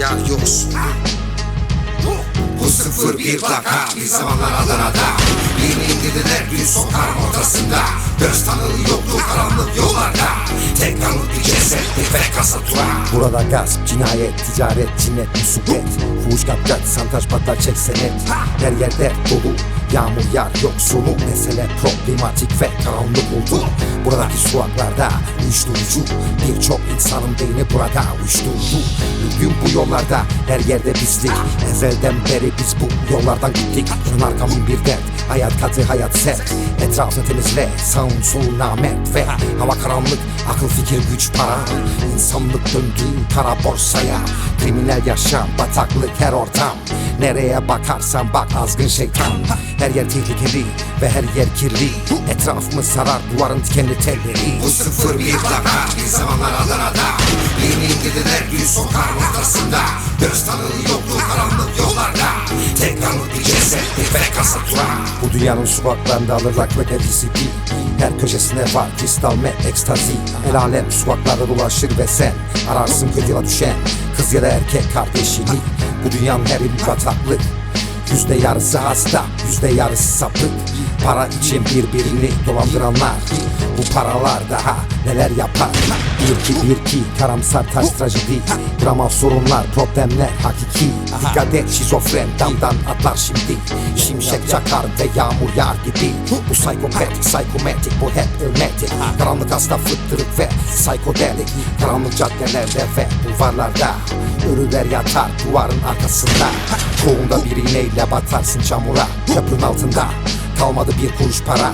yağ yoksun. Bu sıfır bir plaka Bir zamanlar Adana'da. Yeni indirdiler bir sokağın ortasında. Göz tanığı yoktu karanlık yollarda Burada gasp, cinayet, ticaret, cinnet, musibet. Fuhuş kapkaç, santaj patlar senet. Her yerde dolu, yağmur yağar yok sonu Mesele. Problematik ve karanlık oldu. Buradaki sokaklarda uyuşturucu Birçok insanın beyni burada uyuşturuldu Bugün bu yollarda her yerde pislik Ezelden beri biz bu yollardan gittik. Dön arkamın bir dert Hayat katı hayat sert. Etrafı temizle Sağın solun namert Ve hava karanlık. Akıl fikir güç para. İnsanlık döndü kara borsaya. Kriminal yaşam bataklık her ortam. Nereye bakarsan bak azgın şeytan. Her yer tehlikeli ve her yer kirli. Etrafımı sarar duvarın dikenli telleri? Bu sıfır bir plaka Bir zamanlar Adana'da Yeni indirdiler bir sokağın ortasında. Göz ve kasatura Bu dünyanın sokaklarında alırlar ve DCP Her köşesine var kristal ve ekstazi. El alem sokaklarda dolaşır ve sen Ararsın kötü yola düşen. Kız ya da erkek kardeşini. Bu dünyanın her bir bataklık Yüzde yarısı hasta, yüzde yarısı sapık. Para için birbirini dolandıranlar Bu paralar daha neler yapar? Bir ki bir ki karamsar taş trajedi. Drama sorunlar, problemler hakiki. Dikkat et şizofren damdan atlar şimdi. Şimşek çakar ve yağmur yağar gibi. Bu psikopatik, psikomatik bu hep örmetik Karanlık hasta fıttırık ve psikodelik. Karanlık caddelerde ve bulvarlarda. Ölüler yatar duvarın arkasında. Çoğunda bir iğneyle batarsın çamura Köprünün altında. Kalmadı bir kuruş para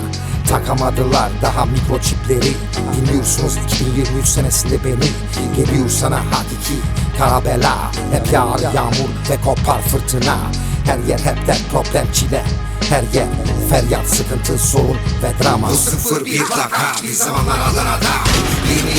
Takamadılar daha mikroçipleri. Dinliyorsunuz 2023 senesinde beni. Geliyor sana hakiki kara bela Hep yağar yağmur ve kopar fırtına. Her yer hep dert problem çile. Her yer feryat sıkıntı sorun ve drama. Bu sıfır bir plaka Bir zamanlar Adana'da Yeni